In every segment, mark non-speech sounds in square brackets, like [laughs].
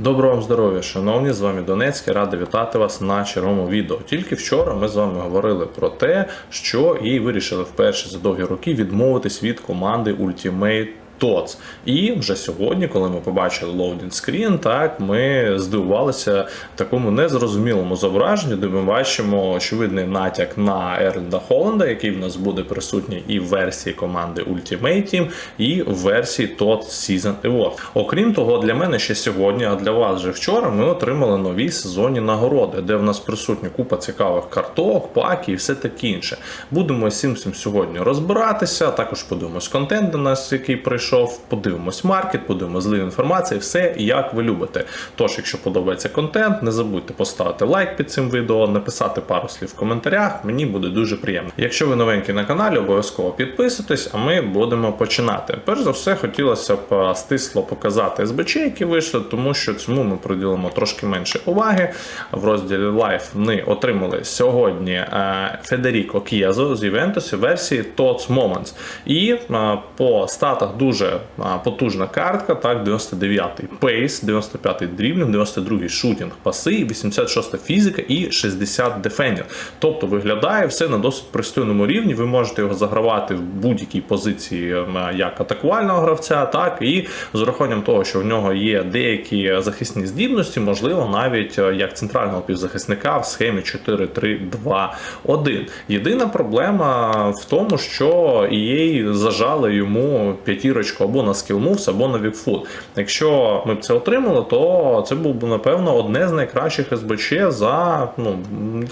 Доброго вам здоров'я, шановні, з вами Донецький, радий вітати вас на черговому відео. Тільки вчора ми з вами говорили про те, що і вирішили вперше за довгі роки відмовитись від команди Ultimate TOTS. І вже сьогодні, коли ми побачили loading screen, так ми здивувалися такому незрозумілому зображенню, де ми бачимо очевидний натяк на Ерлінда Холланда, який в нас буде присутній і в версії команди Ultimate Team, і в версії TOTS Season Award. Окрім того, для мене ще сьогодні, а для вас вже вчора, ми отримали нові сезонні нагороди, де в нас присутня купа цікавих карток, паків і все таке інше. Будемо з цим сьогодні розбиратися. Також подивимось контент до нас, який прийшов. Подивимось маркет, подивимось злив інформації, все як ви любите. Тож, якщо подобається контент, не забудьте поставити лайк під цим відео, написати пару слів в коментарях. Мені буде дуже приємно. Якщо ви новенький на каналі, обов'язково підписуйтесь, а ми будемо починати. Перш за все, хотілося б стисло показати СБЧ, які вийшли, тому що цьому ми приділимо трошки менше уваги. В розділі Live ми отримали сьогодні е, Федеріко К'єзо з Ювентусу версії TOTS Moments. І е, по статах дуже е, потужна картка, так, 99-й пейс, 95-й дріблінг, 92-й шутінг паси, 86-та фізика і 60 дефендінг. Тобто виглядає все на досить пристойному рівні. Ви можете його загравати в будь-якій позиції як атакувального гравця, так і з урахуванням того, що в нього є деякі захисні здібності, можливо, навіть е, як центрального півзахисника в схемі 4-3-2-1. Єдина проблема в тому, що EA зажали йому п'ятірочку або на Skill Moves, або на Weakfoot. Якщо ми б це отримали, то це був би напевно одне з найкращих СБЧ за ну,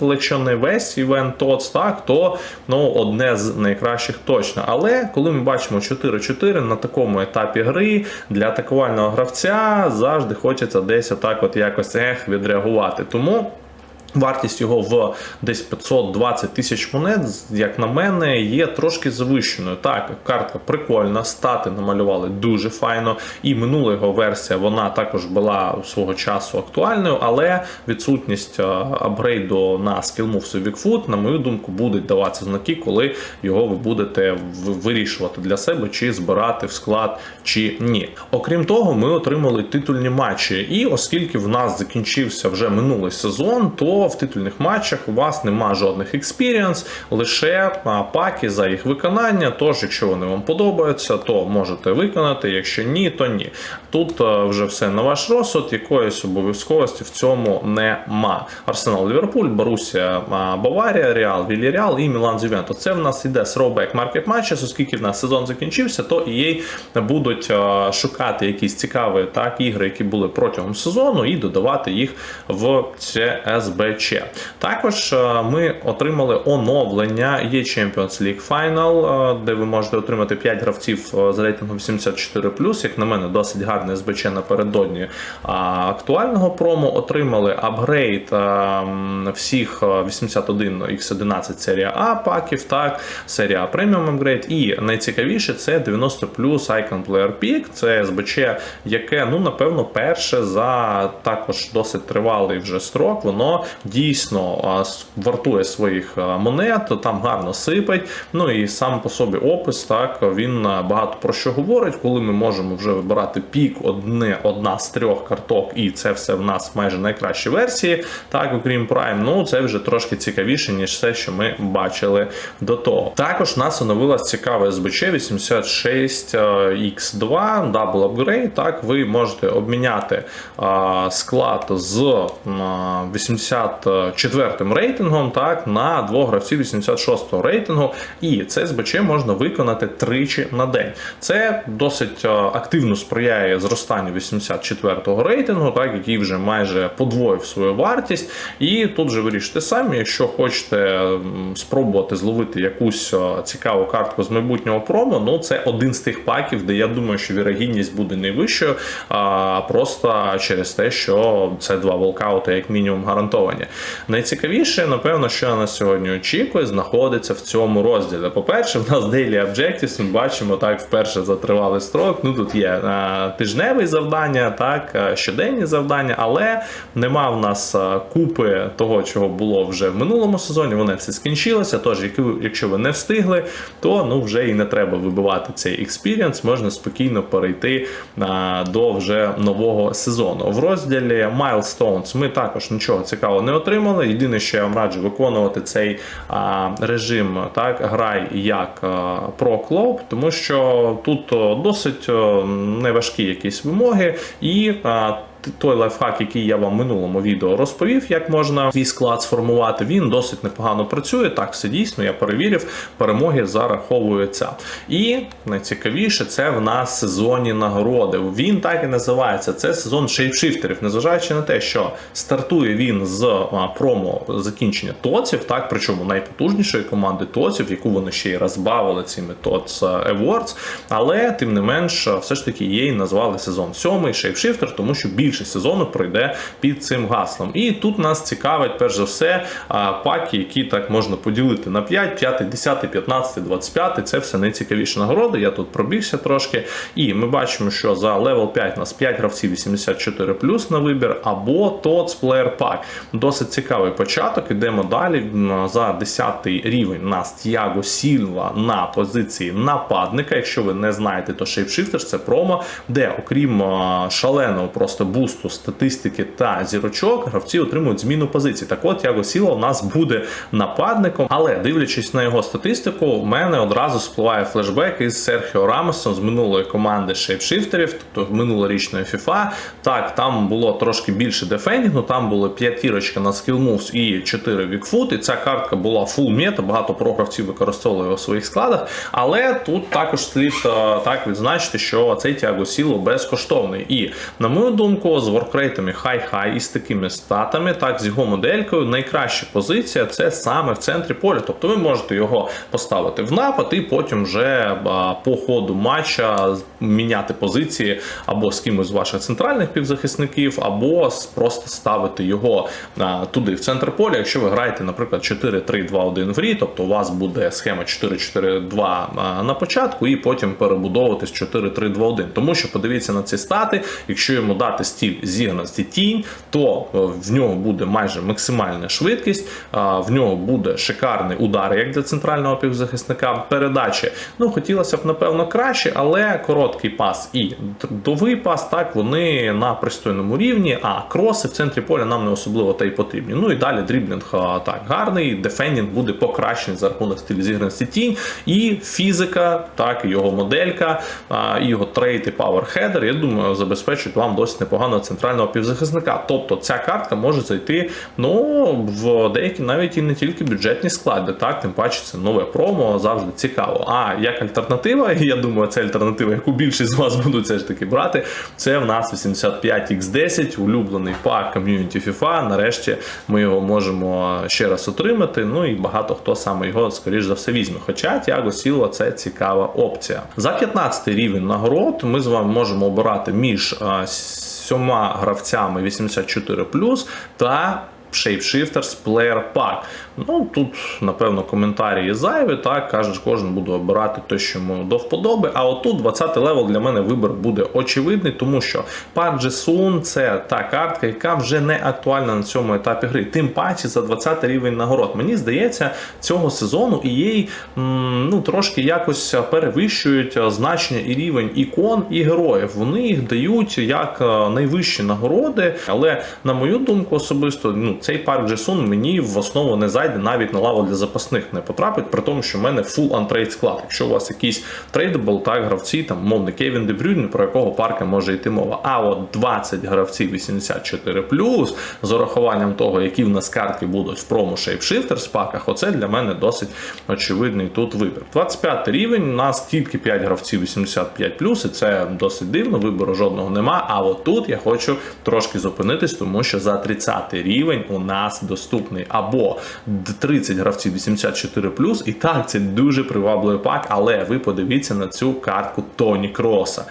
якщо не весь івент TOTS, так то ну, одне з найкращих точно. Але коли ми бачимо 4-4 на такому етапі гри для атакувального гравця завжди хочеться десь отак, от якось ех відреагувати. Тому. Вартість його в десь 520 тисяч монет, як на мене, є трошки завищеною. Так, картка прикольна, стати намалювали дуже файно. І минула його версія вона також була свого часу актуальною, але відсутність е, апгрейду на Skill Moves і Weakfoot, на мою думку, будуть даватися знаки, коли його ви будете вирішувати для себе, чи збирати в склад, чи ні. Окрім того, ми отримали титульні матчі. І оскільки в нас закінчився вже минулий сезон, то в титульних матчах у вас нема жодних експіріанс, лише паки за їх виконання. Тож, якщо вони вам подобаються, то можете виконати. Якщо ні, то ні. Тут е, вже все на ваш розсуд, якоїсь обов'язковості в цьому нема. Арсенал Ліверпуль, Борусія Баварія, Реал, Вільяріал і Мілан Зювентус. Це в нас іде throwback маркет матчі, оскільки в нас сезон закінчився, то EA будуть е, шукати якісь цікаві так, ігри, які були протягом сезону, і додавати їх в це СБЧ. Також е, ми отримали оновлення є Champions League Final, е, де ви можете отримати 5 гравців е, з рейтингом 84 як на мене, досить гарне СБЧ напередодні актуального промо. Отримали апгрейд всіх е, 81 X11 серія А паків, так, серія преміум апгрейд. І найцікавіше це 90 Icon Player Pick. Це СБЧ, яке, ну, напевно, перше за також досить тривалий вже строк. Воно дійсно вартує своїх монет, там гарно сипить. Ну і сам по собі опис, так він багато про що говорить, коли ми можемо вже вибирати пік, одне, одна з трьох карток, і це все в нас майже найкращі версії. Так, окрім Prime, ну це вже трошки цікавіше, ніж все, що ми бачили до того. Також нас оновилась цікава СБЧ 86X2 Double Upgrade. Так, ви можете обміняти склад з а, 84 рейтингом так, на двох гравців 86 рейтингу. І це СБЧ можна виконати тричі на день. Це досить активно сприяє зростанню 84-го рейтингу, так, який вже майже подвоїв свою вартість. І тут же вирішите самі, якщо хочете спробувати зловити якусь цікаву картку з майбутнього промо, ну це один з тих паків, де я думаю, що вірогідність буде найвищою, а просто через те, що це два волкаути, як мінімум, гарантовані. Очікування. Найцікавіше, напевно, що нас сьогодні очікує, знаходиться в цьому розділі. По-перше, в нас Daily Objectives, ми бачимо так вперше за тривалий строк. Ну тут є е, тижневі завдання, так, е, щоденні завдання, але нема в нас е, купи того, чого було вже в минулому сезоні. Вони всі скінчилися. Тож, як якщо ви не встигли, то ну вже і не треба вибивати цей експірієнс, можна спокійно перейти а, до вже нового сезону. В розділі Milestones ми також нічого цікавого не отримали. Єдине, що я вам раджу виконувати цей а, режим так, грай як про клоп, тому що тут досить неважкі якісь вимоги і. а, той лайфхак, який я вам в минулому відео розповів, як можна свій склад сформувати, він досить непогано працює. Так, все дійсно, я перевірив, перемоги зараховуються. І найцікавіше, це в нас сезонні нагороди. Він так і називається. Це сезон шейпшифтерів, незважаючи на те, що стартує він з промо закінчення тоців, так причому найпотужнішої команди тоців, яку вони ще й розбавили цими TOTS Awards, але тим не менш, все ж таки її назвали сезон сьомий шейпшифтер, тому що більше сезону пройде під цим гаслом. І тут нас цікавить перш за все паки, які так можна поділити на 5, 5, 10, 15, 25. Це все найцікавіші нагороди. Я тут пробігся трошки. І ми бачимо, що за левел 5 у нас 5 гравців 84 на вибір, або TOTS Player Pack. Досить цікавий початок. Ідемо далі. За 10 рівень у нас Тіаго Сільва на позиції нападника. Якщо ви не знаєте, то Shapeshifter це промо, де окрім шаленого просто бусту статистики та зірочок, гравці отримують зміну позицій. Так от Тіаго Сіла у нас буде нападником, але дивлячись на його статистику, у мене одразу спливає флешбек із Серхіо Рамосом з минулої команди шейпшифтерів, тобто минулорічної FIFA. Так, там було трошки більше дефендінгу, там було п'ятірочка на skill moves і 4 вікфут, і ця картка була full мета, багато програвців використовували його у своїх складах. Але тут також слід е, так відзначити, що цей Тіаго Сіло безкоштовний. І на мою думку, з воркрейтами хай-хай і з такими статами, так з його моделькою, найкраща позиція це саме в центрі поля. Тобто ви можете його поставити в напад і потім вже по ходу матча міняти позиції або з кимось з ваших центральних півзахисників, або просто ставити його туди в центр поля. Якщо ви граєте, наприклад, 4-3-2-1 в грі, тобто у вас буде схема 4-4-2 на початку, і потім перебудовуватись 4-3-2-1. Тому що подивіться на ці стати, якщо йому дати стіль зіграності тінь, то е, в нього буде майже максимальна швидкість, в нього буде шикарний удар, як для центрального півзахисника. Передачі, ну хотілося б напевно краще, але короткий пас і довгий пас, так вони на пристойному рівні. А кроси в центрі поля нам не особливо та й потрібні. Ну і далі дріблінг так гарний, дефендінг буде покращений за рахунок стилю зіграності тінь, і фізика, так його моделька, його трейд і паверхедер. Я думаю, забезпечують вам досить непоганого центрального півзахисника. Тобто ця картка може зайти ну в деякі навіть і не тільки бюджетні склади, так тим паче це нове промо завжди цікаво. А як альтернатива, і [laughs] я думаю, це альтернатива, яку більшість з вас [laughs] будуть все ж таки брати. Це в нас 85X10, улюблений пак ком'юніті FIFA. Нарешті ми його можемо ще раз отримати. Ну і багато хто саме його, скоріш за все, візьме. Хоча Тіаго Сіло це цікава опція. За 15 рівень нагород ми з вами можемо обирати між а, сьома гравцями 84 та Shapeshifters Player Pack. Ну тут, напевно, коментарі зайві, так каже, кожен буде обирати те, що йому до вподоби. А отут 20 левел для мене вибір буде очевидний, тому що Park Sun це та картка, яка вже не актуальна на цьому етапі гри. Тим паче за 20 рівень нагород. Мені здається, цього сезону і їй ну, трошки якось перевищують значення і рівень ікон і героїв. Вони їх дають як е, найвищі нагороди, але на мою думку особисто, ну цей парк Джесун мені в основу не зайде навіть на лаву для запасних не потрапить, при тому, що в мене full антрейд склад. Якщо у вас якийсь трейдабл, так гравці, там мовний Кевін Дебрюйн, про якого парка може йти мова. А от 20 гравців 84 з урахуванням того, які в нас картки будуть в промо Shapeshifters паках, оце для мене досить очевидний тут вибір. 25 рівень, у нас тільки 5 гравців 85 і це досить дивно, вибору жодного нема. А от тут я хочу трошки зупинитись, тому що за 30 рівень у нас доступний або 30 гравців 84 І так, це дуже привабливий пак, але ви подивіться на цю картку Тоні Кроса.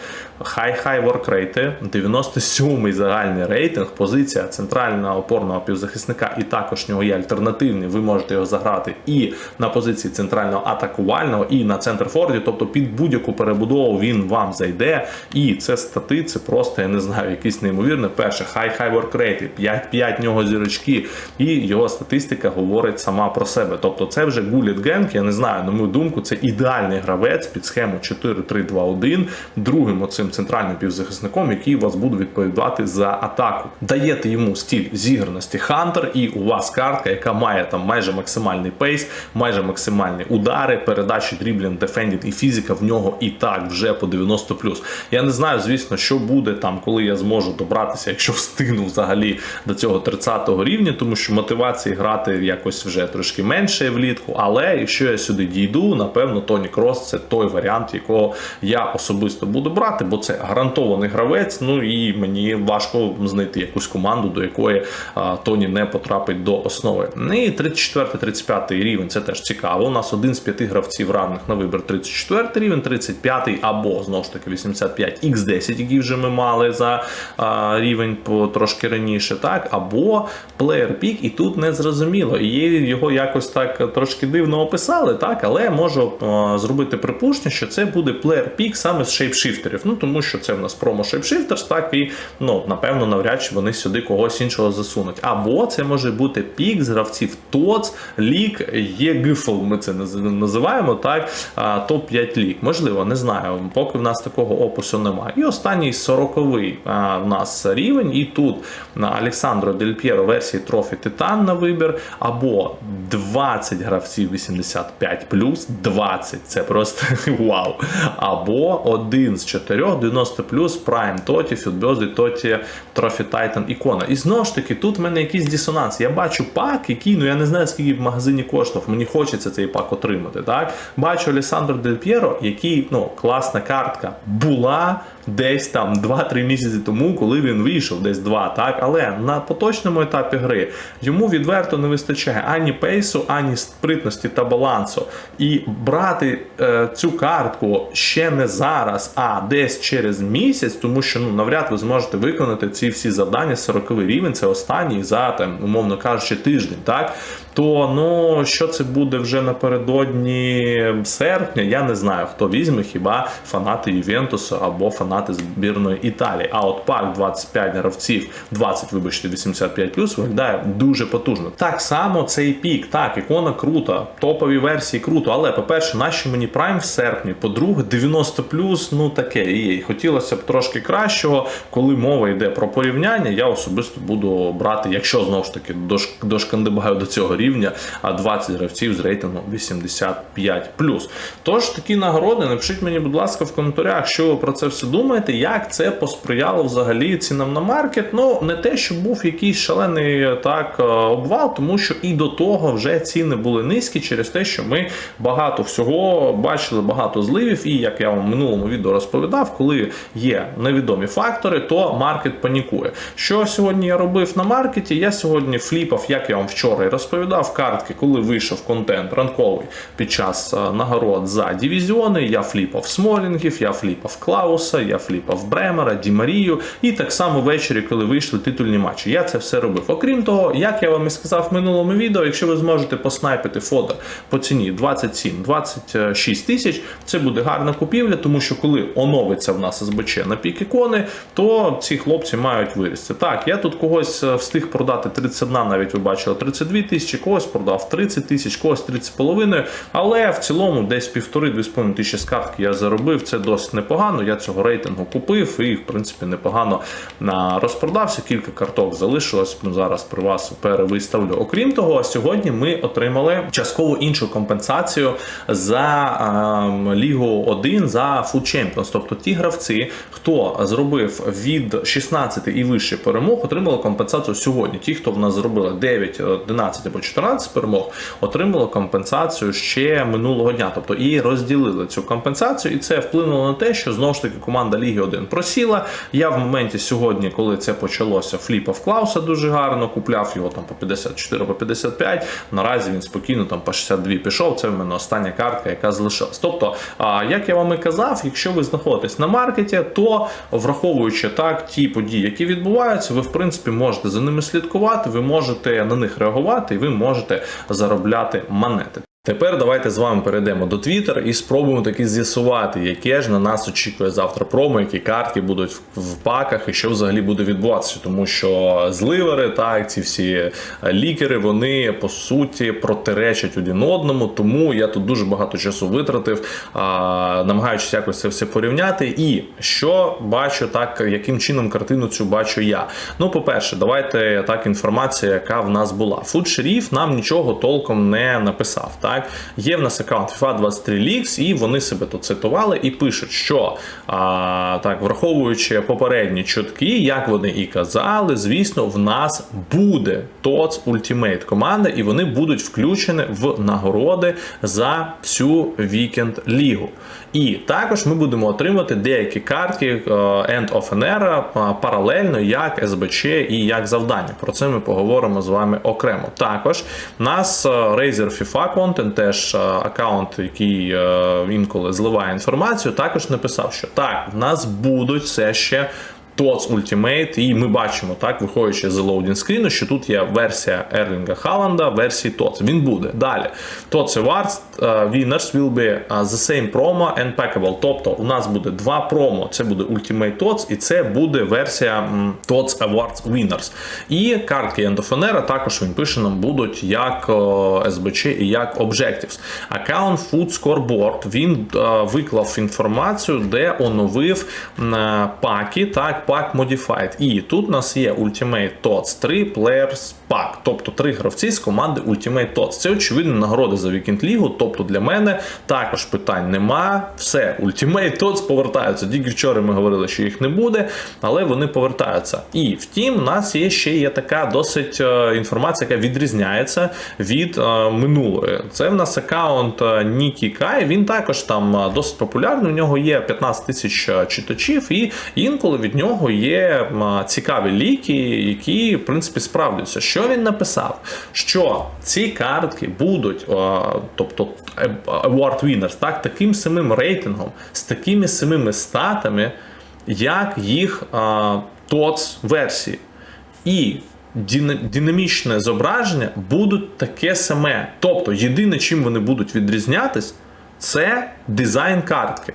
Хай-хай воркрейти, 97-й загальний рейтинг, позиція центрального опорного півзахисника, і також нього є альтернативний. Ви можете його заграти і на позиції центрального атакувального, і на центр форді. Тобто під будь-яку перебудову він вам зайде. І це стати, це просто, я не знаю, якісь неймовірне. Перше, хай-хай воркрейти, 5-5 в нього зірочки, і його статистика говорить сама про себе. Тобто, це вже Гуліт Генк, я не знаю, на мою думку, це ідеальний гравець під схему 4-3-2-1, другим оцим центральним півзахисником, який вас буде відповідати за атаку. Даєте йому стіль зіграності Хантер, і у вас картка, яка має там майже максимальний пейс, майже максимальні удари, передачі, дріблінг, дефендінг і фізика в нього і так вже по 90+. Я не знаю, звісно, що буде там, коли я зможу добратися, якщо встигну взагалі до цього 30-го рівня, тому що мотивації грати якось вже трошки менше влітку. Але якщо я сюди дійду, напевно, Тоні Крос це той варіант, якого я особисто буду брати, бо це гарантований гравець. Ну і мені важко знайти якусь команду, до якої а, Тоні не потрапить до основи. Ну І 34-35 рівень це теж цікаво. У нас один з п'яти гравців равних на вибір 34 рівень, 35 або знову ж таки 85 X10, який вже ми мали за а, рівень по трошки раніше, так, або Player Pick, і тут не зрозуміло. І його якось так трошки дивно описали, так, але можу а, зробити припущення, що це буде Player Pick саме з шейпшифтерів. Ну тому що це в нас промо шейпшифтерс, так і ну напевно навряд чи вони сюди когось іншого засунуть. Або це може бути пік з гравців ТОЦ, Лік, ЄГФЛ, ми це називаємо так. Топ 5 лік. Можливо, не знаю. Поки в нас такого опису немає. І останній 40-й а, в нас рівень. І тут на Олександро Дель П'єро версії Трофі Титан на вибір, або 20 гравців 85 20 це просто [laughs] вау. Або один з чотирьох 90 Prime Тоті, Фідбьозді, Тоті, Трофі Тайтан, ікона. І знову ж таки, тут в мене якийсь дисонанс. Я бачу пак, який, ну я не знаю, скільки в магазині коштував. Мені хочеться цей пак отримати. Так? Бачу Олександр Дель П'єро, який ну, класна картка була десь там 2-3 місяці тому, коли він вийшов, десь 2, так? Але на поточному етапі гри йому відверто не вистачає ані пейсу, ані спритності та балансу. І брати е, цю картку ще не зараз, а десь через місяць, тому що ну, навряд ви зможете виконати ці всі завдання 40 рівень, це останній за там, умовно кажучи, тиждень. так? То ну що це буде вже напередодні серпня, я не знаю, хто візьме, хіба фанати Ювентусу або фанати збірної Італії. А от пак 25 гравців, 20, вибачте, 85 виглядає дуже потужно. Так само цей пік, так, ікона крута, топові версії круто. Але, по-перше, наші мені прайм в серпні, по-друге, 90 ну таке. І хотілося б трошки кращого. Коли мова йде про порівняння, я особисто буду брати, якщо знову ж таки дошкандибаю до цього рівня, а 20 гравців з рейтингом 85 Тож такі нагороди, напишіть мені, будь ласка, в коментарях, що ви про це все думаєте, як це посприяло взагалі цінам на маркет. Ну, не те, що був якийсь шалений так е, обвал, тому що і до того вже ціни були низькі через те, що ми багато всього бачили, багато зливів. І як я вам в минулому відео розповідав, коли є невідомі фактори, то маркет панікує. Що сьогодні я робив на маркеті? Я сьогодні фліпав, як я вам вчора і розповідав, картки, коли вийшов контент ранковий під час е, нагород за дивізіони. Я фліпав Смолінгів, я фліпав Клауса, я фліпав Бремера, Ді Марію. І так само ввечері, коли вийшли титульні матчі. Я це все робив. Окрім того, як я вам і сказав в минулому відео, якщо ви зможете поснайпити фодер по ціні 27-26 тисяч, це буде гарна купівля, тому що коли оновиться в нас СБЧ на пік ікони, то ці хлопці мають вирісти. Так, я тут когось е, встиг продати 31, навіть ви бачили 32 тисячі, когось продав 30 тисяч, когось 30,5, але в цілому десь півтори-дві з тисячі з картки я заробив. Це досить непогано. Я цього рейтингу купив і, в принципі, непогано розпродався. Кілька карток залишилось. Зараз при вас перевиставлю. Окрім того, сьогодні ми отримали частково іншу компенсацію за а, Лігу 1 за Food Champions. Тобто ті гравці, хто зробив від 16 і вище перемог, отримали компенсацію сьогодні. Ті, хто в нас зробили 9, 11 або 14 перемог, отримали компенсацію ще минулого дня. Тобто і розділили цю компенсацію, і це вплинуло на те, що знову ж таки команда команда Ліги 1 просіла. Я в моменті сьогодні, коли це почалося, фліпав Клауса дуже гарно, купляв його там по 54, по 55. Наразі він спокійно там по 62 пішов. Це в мене остання картка, яка залишилась. Тобто, як я вам і казав, якщо ви знаходитесь на маркеті, то враховуючи так ті події, які відбуваються, ви в принципі можете за ними слідкувати, ви можете на них реагувати, і ви можете заробляти монети. Тепер давайте з вами перейдемо до Twitter і спробуємо таки з'ясувати, яке ж на нас очікує завтра промо, які картки будуть в- паках і що взагалі буде відбуватися. Тому що зливери, так, ці всі е, лікери, вони по суті протиречать один одному. Тому я тут дуже багато часу витратив, намагаючись якось це все порівняти. І що бачу, так яким чином картину цю бачу я. Ну, по-перше, давайте так інформація, яка в нас була. Sheriff нам нічого толком не написав. Так є в нас аккаунт FIFA 23 Leaks, і вони себе тут цитували і пишуть, що а, так, враховуючи попередні чутки, як вони і казали, звісно, в нас буде TOTS Ultimate команда, і вони будуть включені в нагороди за цю вікенд лігу. І також ми будемо отримати деякі картки е, End of an Era паралельно як СБЧ і як завдання. Про це ми поговоримо з вами окремо. Також нас е, Razer FIFA Content, теж е, аккаунт, який е, інколи зливає інформацію, також написав, що так, в нас будуть все ще. TOTS Ultimate, і ми бачимо, так, виходячи з лоудінг скріну, що тут є версія Ерлінга Халанда, версії TOTS. Він буде. Далі. TOTS Awards uh, winners will be uh, the same promo and packable. Тобто у нас буде два промо. Це буде Ultimate TOTS і це буде версія TOTS Awards Winners. І картки Era також він пише нам будуть як СБЧ і як Objectives. Аккаунт Food Scoreboard він е, виклав інформацію, де оновив е, паки, так, пак Modified. І тут у нас є Ultimate TOTS 3 Players Pack, тобто три гравці з команди Ultimate TOTS. Це очевидно нагороди за Weekend Лігу. Тобто для мене також питань нема. Все, Ultimate TOTS повертаються. Тільки вчора ми говорили, що їх не буде, але вони повертаються. І втім, у нас є ще є така досить е, інформація, яка відрізняється від е, минулої. Це в нас аккаунт е, Нікі Кай. Він також там досить популярний. У нього є 15 тисяч читачів, і інколи від нього є цікаві ліки, які в принципі справдяться. Що він написав? Що ці картки будуть, е, тобто е, Award Winners, так, таким самим рейтингом, з такими самими статами, як їх TOTS версії. І динамічне зображення будуть таке саме. Тобто, єдине, чим вони будуть відрізнятись, це дизайн картки.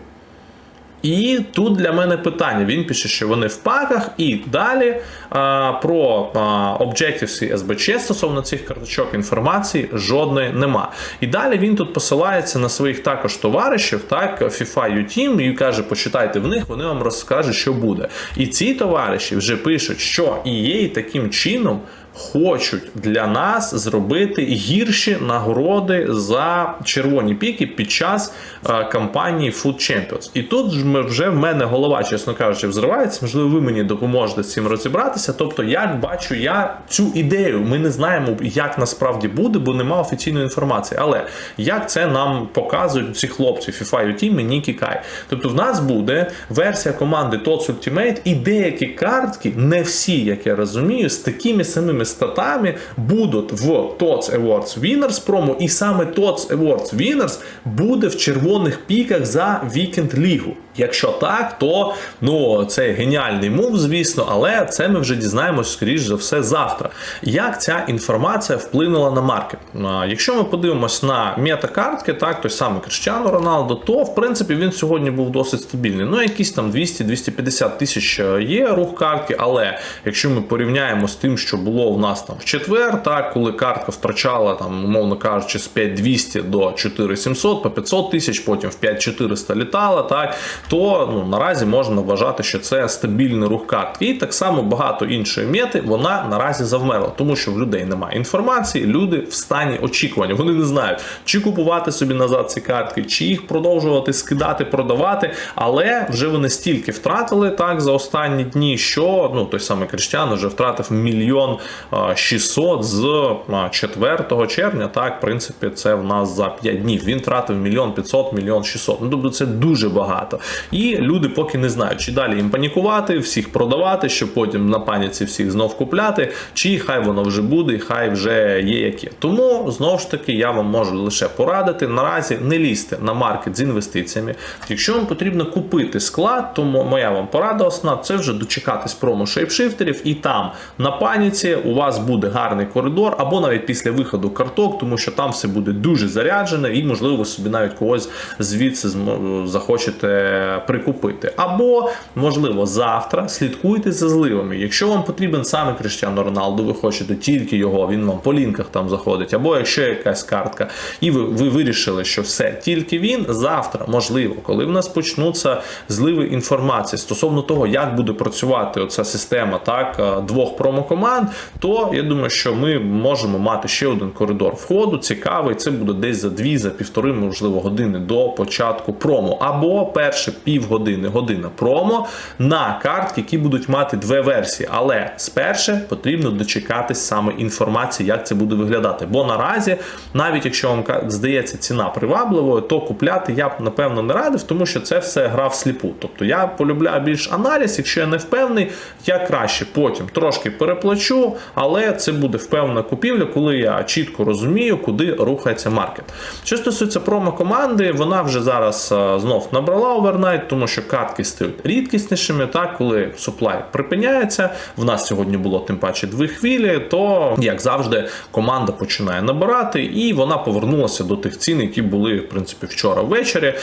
І тут для мене питання. Він пише, що вони в паках, і далі а, про а, Objectives і SBC стосовно цих карточок інформації жодної нема. І далі він тут посилається на своїх також товаришів, так, FIFA U-Team, і каже, почитайте в них, вони вам розкажуть, що буде. І ці товариші вже пишуть, що EA таким чином. Хочуть для нас зробити гірші нагороди за червоні піки під час е, кампанії Food Champions. І тут вже в мене голова, чесно кажучи, взривається. Можливо, ви мені допоможете з цим розібратися. Тобто, як бачу я цю ідею, ми не знаємо, як насправді буде, бо нема офіційної інформації. Але як це нам показують ці хлопці FIFA U-Team і Нікі Кай. Тобто, в нас буде версія команди TOTS Ultimate і деякі картки, не всі, як я розумію, з такими самими статами будуть в TOTS Awards Winners промо, і саме TOTS Awards Winners буде в червоних піках за Weekend Лігу. Якщо так, то ну це геніальний мув, звісно, але це ми вже дізнаємось скоріш за все завтра. Як ця інформація вплинула на маркет? Якщо ми подивимось на метакартки, так той самий Криштиану Роналдо, то в принципі він сьогодні був досить стабільний. Ну, якісь там 200-250 тисяч е, є рух картки, але якщо ми порівняємо з тим, що було у нас там в четвер, так коли картка втрачала там, умовно кажучи, з 5200 до 4700 по 500 тисяч, потім в 5400 літала, так то ну наразі можна вважати, що це стабільний рух картки. І так само багато іншої мети вона наразі завмерла, тому що в людей немає інформації, люди в стані очікування. Вони не знають, чи купувати собі назад ці картки, чи їх продовжувати скидати, продавати. Але вже вони стільки втратили так за останні дні, що ну той самий Криштиан вже втратив мільйон 600 з 4 червня. Так, в принципі, це в нас за 5 днів. Він тратив мільйон 500, мільйон 600. Ну, тобто це дуже багато. І люди поки не знають, чи далі їм панікувати, всіх продавати, щоб потім на паніці всіх знов купляти, чи хай воно вже буде, і хай вже є яке. Тому знову ж таки я вам можу лише порадити. Наразі не лізьте на маркет з інвестиціями. Якщо вам потрібно купити склад, то моя вам порада основна це вже дочекатись промо шейпшифтерів, і там на паніці у вас буде гарний коридор, або навіть після виходу карток, тому що там все буде дуже заряджене, і можливо ви собі навіть когось звідси захочете прикупити. Або можливо завтра слідкуйте за зливами. Якщо вам потрібен саме Кріштіану Роналду, ви хочете тільки його, він вам по лінках там заходить, або якщо якась картка, і ви, ви вирішили, що все тільки він завтра, можливо, коли в нас почнуться зливи інформації стосовно того, як буде працювати оця система так е, двох промокоманд, то я думаю, що ми можемо мати ще один коридор входу. Цікавий, це буде десь за дві, за півтори, можливо, години до початку промо, або перше півгодини, година промо на картки, які будуть мати дві версії. Але сперше потрібно дочекатись саме інформації, як це буде виглядати. Бо наразі, навіть якщо вам здається ціна привабливою, то купляти я б напевно не радив, тому що це все гра всліпу. Тобто я полюбляю більш аналіз, якщо я не впевнений, я краще потім трошки переплачу, але це буде впевнена купівля, коли я чітко розумію, куди рухається маркет. Що стосується промо-команди, вона вже зараз е, знов набрала овернайт, тому що картки стають рідкіснішими. Так, коли суплай припиняється, в нас сьогодні було тим паче дві хвилі, то як завжди команда починає набирати, і вона повернулася до тих цін, які були в принципі вчора ввечері.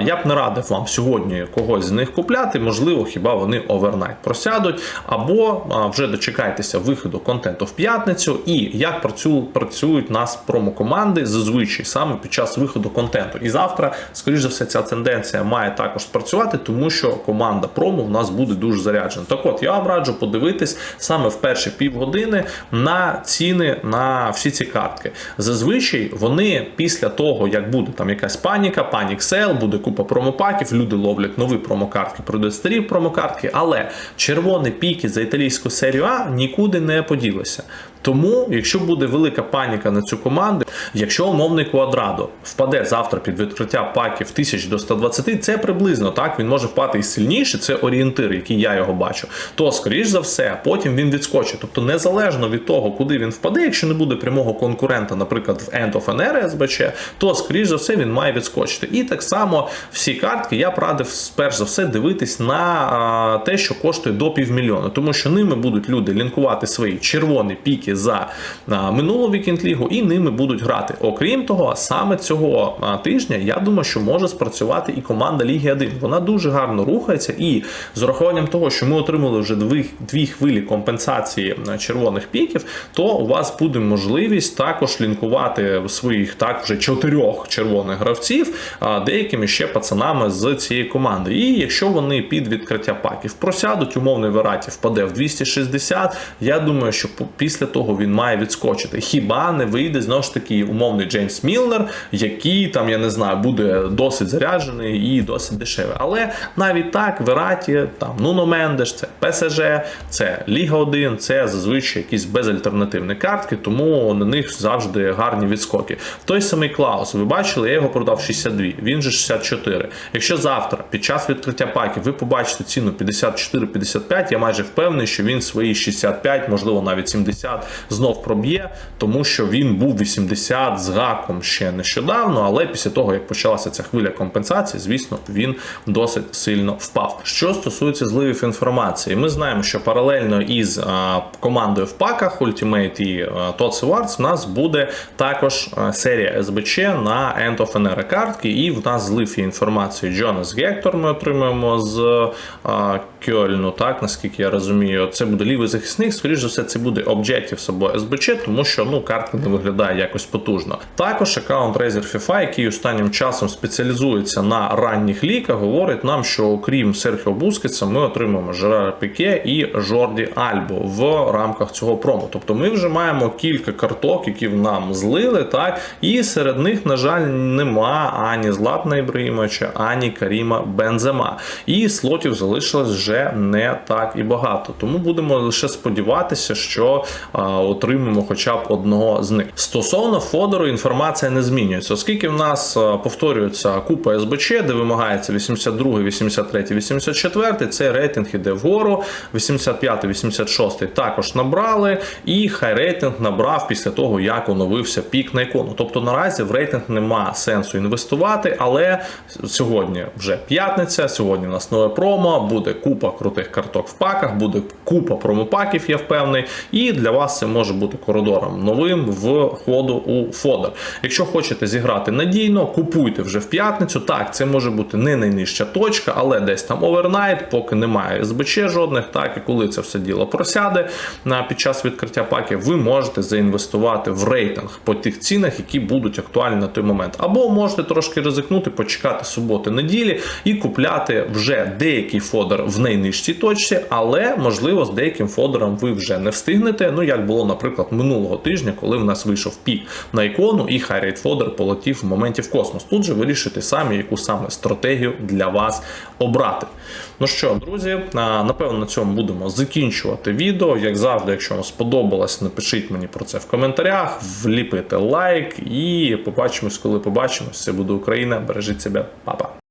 Я б не радив вам сьогодні когось з них купляти. Можливо, хіба вони овернайт просядуть, або вже дочекайтеся виходу контенту в п'ятницю. І як працюють нас промокоманди зазвичай саме під час виходу контенту. І завтра, скоріш за все, ця тенденція має також спрацювати, тому що команда промо в нас буде дуже заряджена. Так от я вам раджу подивитись саме в перші півгодини на ціни на всі ці картки. Зазвичай вони після того, як буде там якась паніка, панік сел, буде купа промопаків, люди ловлять нові промокартки, продають старі промокартки, але червоні піки за італійську серію А нікуди не поділися. Тому, якщо буде велика паніка на цю команду, якщо умовний квадрадо впаде завтра під відкриття паків 1000 до 120, це приблизно так. Він може впати і сильніше, це орієнтир, який я його бачу. То, скоріш за все, потім він відскочить. Тобто, незалежно від того, куди він впаде, якщо не буде прямого конкурента, наприклад, в End of Era СБЧ, то скоріш за все він має відскочити. І так само всі картки я б радив перш за все дивитись на те, що коштує до півмільйона, тому що ними будуть люди лінкувати свої червоні піки за минулу вікенд лігу, і ними будуть грати. Окрім того, саме цього тижня я думаю, що може спрацювати і команда Ліги 1. Вона дуже гарно рухається, і з урахуванням того, що ми отримали вже дві, дві хвилі компенсації червоних піків, то у вас буде можливість також лінкувати своїх так вже чотирьох червоних гравців деякими ще пацанами з цієї команди. І якщо вони під відкриття паків просядуть, умовний Вераті впаде в 260, я думаю, що після того він має відскочити. Хіба не вийде знову ж таки умовний Джеймс Мілнер, який там, я не знаю, буде досить заряджений і досить дешевий. Але навіть так, Вераті, там Нуно Мендеш, це ПСЖ, це Ліга 1, це зазвичай якісь безальтернативні картки, тому на них завжди гарні відскоки. Той самий Клаус, ви бачили, я його продав 62, він же 64. Якщо завтра, під час відкриття паків, ви побачите ціну 54-55, я майже впевнений, що він свої 65, можливо навіть 70 знов проб'є, тому що він був 80 з гаком ще нещодавно, але після того, як почалася ця хвиля компенсації, звісно, він досить сильно впав. Що стосується зливів інформації, ми знаємо, що паралельно із а, командою в паках Ultimate і TOTS Awards в нас буде також серія СБЧ на End of Era картки, і в нас злив є інформацію Джонас Гектор. Ми отримуємо з а, Кьольну, так наскільки я розумію, це буде лівий захисник. Скоріше за все, це буде Objectives або СБЧ, тому що ну картка не виглядає якось потужно. Також аккаунт Razer FIFA, який останнім часом спеціалізується на ранніх ліках, говорить нам, що окрім Серхіо Бускетса, ми отримаємо Жерара Піке і Жорді Альбо в рамках цього промо. Тобто ми вже маємо кілька карток, які нам злили, так і серед них, на жаль, нема ані Златна Ібраїмовича, ані Каріма Бензема. І слотів залишилось вже не так і багато. Тому будемо лише сподіватися, що а, отримаємо хоча б одного з них. Стосовно фодеру, інформація не змінюється, оскільки в нас повторюється купа СБЧ, де вимагається 82, 83, 84, цей рейтинг іде вгору. 85, 86 також набрали, і хай рейтинг набрав після того, як оновився пік на ікону. Тобто наразі в рейтинг нема сенсу інвестувати, але сьогодні вже п'ятниця. Сьогодні у нас нове промо, буде купа крутих карток в паках, буде купа промопаків, я впевнений. І для вас це може бути коридором новим в ходу у фодер. Якщо хочете зіграти надійно, купуйте вже в п'ятницю. Так, це може бути не найнижча точка, але десь там овернайт, поки немає СБЧ жодних. Так і коли це все діло просяде під час відкриття паків, ви можете заінвестувати в рейтинг по тих цінах, які будуть актуальні на той момент. Або можете трошки ризикнути, почекати суботи неділі і купляти вже деякий фодер в найнижчій точці, але можливо з деяким фодером ви вже не встигнете. Ну як було, наприклад, минулого тижня, коли в нас вийшов пік на ікону, і Хайрейт фодер полетів в моменті в космос. Тут же вирішити самі, яку саме стратегію для вас обрати. Ну що, друзі, напевно на цьому будемо закінчувати відео. Як завжди, якщо вам сподобалось, напишіть мені про це в коментарях, вліпите лайк і побачимось, коли побачимось. Це буде Україна. Бережіть себе, Па-па.